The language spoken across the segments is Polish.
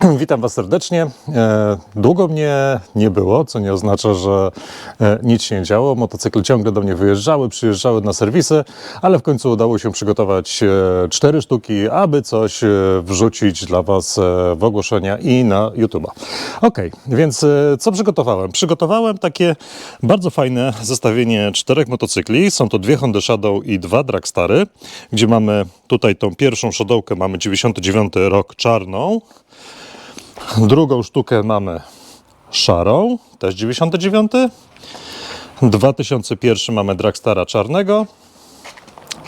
Witam Was serdecznie. E, Długo mnie nie było, co nie oznacza, że e, nic się nie działo. Motocykle ciągle do mnie wyjeżdżały, przyjeżdżały na serwisy, ale w końcu udało się przygotować e, cztery sztuki, aby coś wrzucić dla Was w ogłoszenia i na YouTube'a. Ok, więc co przygotowałem? Przygotowałem takie bardzo fajne zestawienie czterech motocykli. Są to dwie Honda Shadow i dwa Dragstary, gdzie mamy tutaj tą pierwszą Shadowkę, mamy 99 rok czarną, Drugą sztukę mamy szarą, też 99. 2001 mamy Dragstara czarnego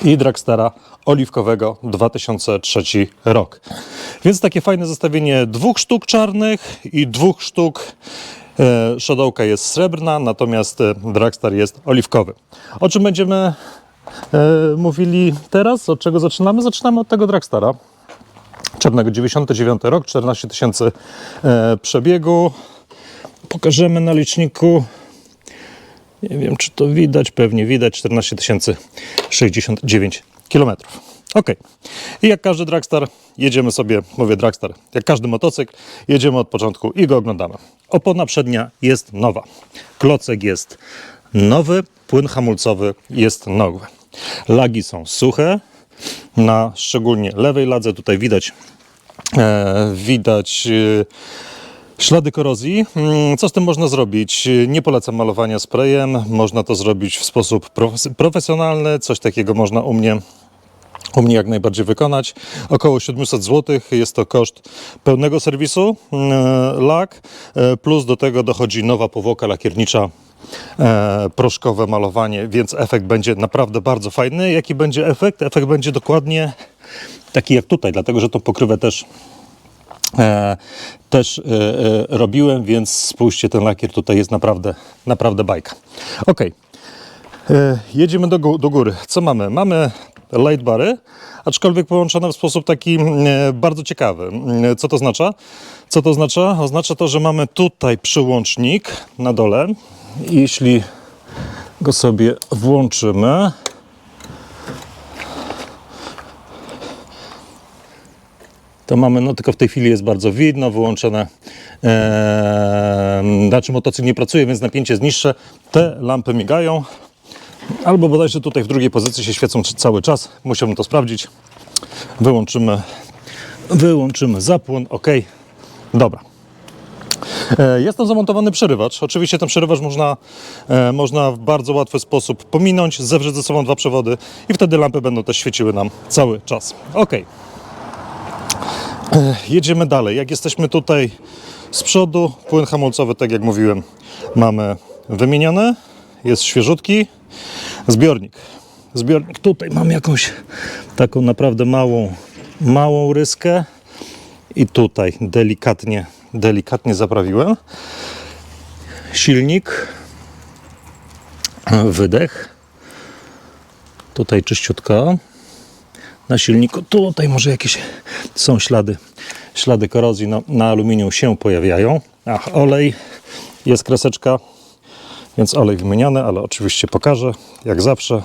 i Dragstara oliwkowego 2003 rok. Więc takie fajne zestawienie dwóch sztuk czarnych i dwóch sztuk e, Shadowka jest srebrna, natomiast e, Dragstar jest oliwkowy. O czym będziemy e, mówili teraz? Od czego zaczynamy? Zaczynamy od tego Dragstara czarnego 99 rok, 14 tysięcy e, przebiegu. Pokażemy na liczniku. Nie wiem, czy to widać, pewnie widać 14 069 km. Ok. I jak każdy Dragstar, jedziemy sobie, mówię Dragstar, jak każdy motocykl, jedziemy od początku i go oglądamy. Opona przednia jest nowa. Klocek jest nowy, płyn hamulcowy jest nowy. Lagi są suche, na szczególnie lewej ladze tutaj widać widać e, ślady korozji. Mm, Co z tym można zrobić? Nie polecam malowania sprayem. Można to zrobić w sposób profes- profesjonalny. Coś takiego można u mnie u mnie jak najbardziej wykonać. Około 700 zł jest to koszt pełnego serwisu e, lak, e, plus do tego dochodzi nowa powłoka lakiernicza, e, proszkowe malowanie, więc efekt będzie naprawdę bardzo fajny. Jaki będzie efekt? Efekt będzie dokładnie taki jak tutaj, dlatego że tą pokrywę też e, też e, e, robiłem, więc spójrzcie, ten lakier tutaj jest naprawdę, naprawdę bajka. Ok, e, jedziemy do, do góry. Co mamy? Mamy light bary, aczkolwiek połączone w sposób taki e, bardzo ciekawy. E, Co to oznacza? Co to oznacza? Oznacza to, że mamy tutaj przyłącznik na dole. Jeśli go sobie włączymy, to mamy, no tylko w tej chwili jest bardzo widno, wyłączone, e, znaczy motocykl nie pracuje, więc napięcie jest niższe. Te lampy migają, albo bodajże tutaj w drugiej pozycji się świecą cały czas. Musiałbym to sprawdzić. Wyłączymy, wyłączymy zapłon, ok, dobra. E, Jest tam zamontowany przerywacz. Oczywiście ten przerywacz można, e, można w bardzo łatwy sposób pominąć, zewrzeć ze sobą dwa przewody i wtedy lampy będą też świeciły nam cały czas. Ok. Jedziemy dalej. Jak jesteśmy tutaj z przodu, płyn hamulcowy, tak jak mówiłem, mamy wymieniony, jest świeżutki. Zbiornik. Zbiornik. Tutaj mam jakąś taką naprawdę małą, małą ryskę i tutaj delikatnie, delikatnie zaprawiłem. Silnik, wydech. Tutaj czyściutko na silniku. Tutaj może jakieś są ślady, ślady korozji no, na aluminium się pojawiają. Ach, olej, jest kreseczka, więc olej wymieniony, ale oczywiście pokażę, jak zawsze.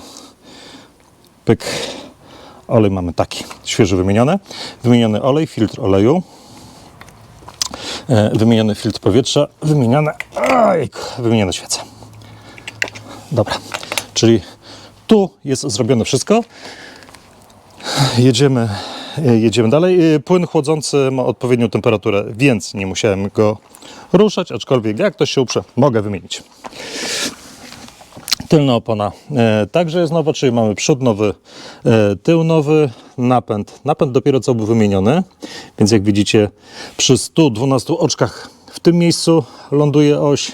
Pyk. Olej mamy taki, świeży wymieniony. Wymieniony olej, filtr oleju. E, wymieniony filtr powietrza, wymienione, ojku, wymienione świece. Dobra, czyli tu jest zrobione wszystko jedziemy, e, jedziemy dalej. E, Płyn chłodzący ma odpowiednią temperaturę, więc nie musiałem go ruszać, aczkolwiek jak ktoś się uprze, mogę wymienić. Tylna opona e, także jest nowa, czyli mamy przód nowy, e, tył nowy, napęd. Napęd dopiero co był wymieniony, więc jak widzicie przy 112 oczkach w tym miejscu ląduje oś.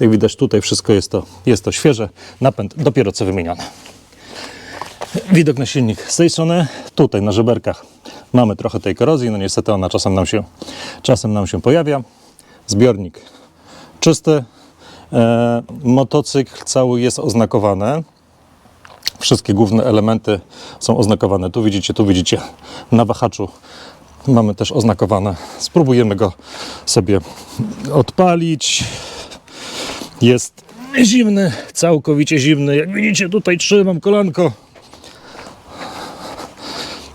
Jak widać tutaj wszystko jest to, jest to świeże. Napęd dopiero co wymieniony. Widok na silnik z tej strony, tutaj na żeberkach mamy trochę tej korozji, no niestety ona czasem nam się, czasem nam się pojawia. Zbiornik czysty, motocykl cały jest oznakowany. Wszystkie główne elementy są oznakowane. Tu widzicie, tu widzicie na wahaczu mamy też oznakowane. Spróbujemy go sobie odpalić. Jest zimny, całkowicie zimny. Jak widzicie, tutaj trzymam kolanko.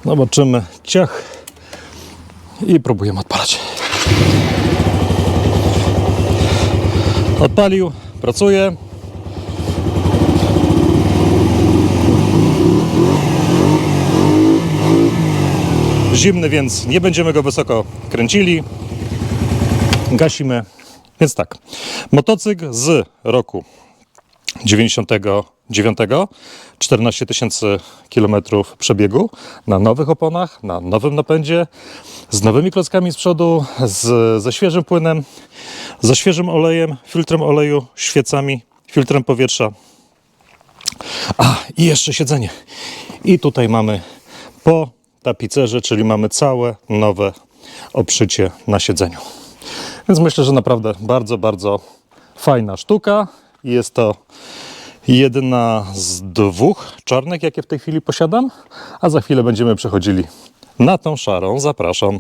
Zobaczymy ciach i próbujemy odpalać. Odpalił, pracuje. Zimny, więc nie będziemy go wysoko kręcili. Gasimy. Więc tak, motocykl z roku 99, 14 tysięcy kilometrów przebiegu na nowych oponach, na nowym napędzie, z nowymi klockami z przodu, z, ze świeżym płynem, ze świeżym olejem, filtrem oleju, świecami, filtrem powietrza. A, i jeszcze siedzenie. I tutaj mamy po tapicerze, czyli mamy całe nowe obszycie na siedzeniu. Więc myślę, że naprawdę bardzo, bardzo fajna sztuka. Jest to jedna z dwóch czarnek, jakie w tej chwili posiadam, a za chwilę będziemy przechodzili na tą szarą. Zapraszam.